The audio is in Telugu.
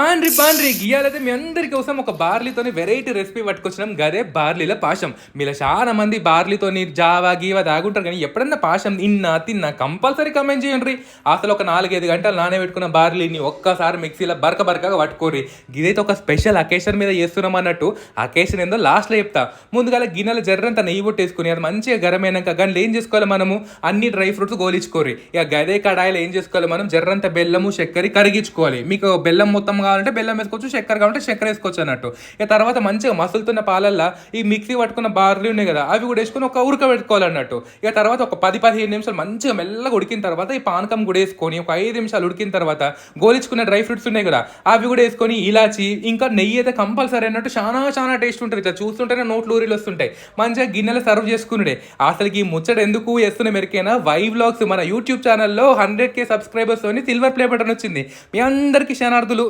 పాండ్రి పాండ్రి గియాలైతే మీ అందరి కోసం ఒక బార్లీతోని వెరైటీ రెసిపీ పట్టుకొచ్చినాం. గదే బార్లీల పాశం. మీలో చాలా మంది బార్లీతోని జావా గీవా తాగుంటారు కానీ ఎప్పుడన్నా పాశం ఇన్నా తిన్నా కంపల్సరీ కమెంట్ చేయండి అసలు ఒక నాలుగైదు గంటలు నానబెట్టుకున్న బార్లీని ఒక్కసారి మిక్సీలో బరక బరకగా పట్టుకోరి ఇదైతే ఒక స్పెషల్ అకేషన్ మీద చేస్తున్నాం అన్నట్టు. అకేషన్ ఏందో లాస్ట్లో చెప్తా. ముందుగా గిన్నెల జర్రంత నెయ్యి పొట్టేసుకుని అది మంచిగా గరమైనాక కానీ ఏం చేసుకోవాలి మనము? అన్ని డ్రై ఫ్రూట్స్ గోలించుకోరి ఇక గదే కడాయిలో ఏం చేసుకోవాలి మనం? జర్రంత బెల్లము చక్కెర కరిగించుకోవాలి. మీకు బెల్లం మొత్తం కావాలంటే బెల్లం వేసుకోవచ్చు చక్కెర కావాలంటే చక్కెర వేసుకోవచ్చు అన్నట్టు. ఇక తర్వాత మంచిగా మసులుతున్న పాలల్లో ఈ మిక్సీ పట్టుకున్న బార్లీ ఉన్నాయి కదా అవి కూడా వేసుకొని ఒక ఉడక పెట్టుకోవాలన్నట్టు ఇక తర్వాత ఒక పది పదిహేను నిమిషాలు మంచిగా మెల్లగా ఉడికిన తర్వాత ఈ పానకం కూడా వేసుకొని ఒక ఐదు నిమిషాలు ఉడికిన తర్వాత గోలించుకున్న డ్రై ఫ్రూట్స్ ఉన్నాయి కదా అవి కూడా వేసుకొని ఇలాచి ఇంకా నెయ్యి అయితే కంపల్సరీ అన్నట్టు చాలా చాలా టేస్ట్ ఉంటుంది. ఇట్లా చూస్తుంటేనే నోట్లు ఊరిలు వస్తుంటాయి. మంచిగా గిన్నెలు సర్వ్ చేసుకున్నాడే అసలు ఈ ముచ్చట ఎందుకు వేస్తున్న మెరికైనా? వై వ్లాగ్స్ మన యూట్యూబ్ ఛానల్లో hundred K subscribers silver play button వచ్చింది. మీ అందరికీ శనార్థులు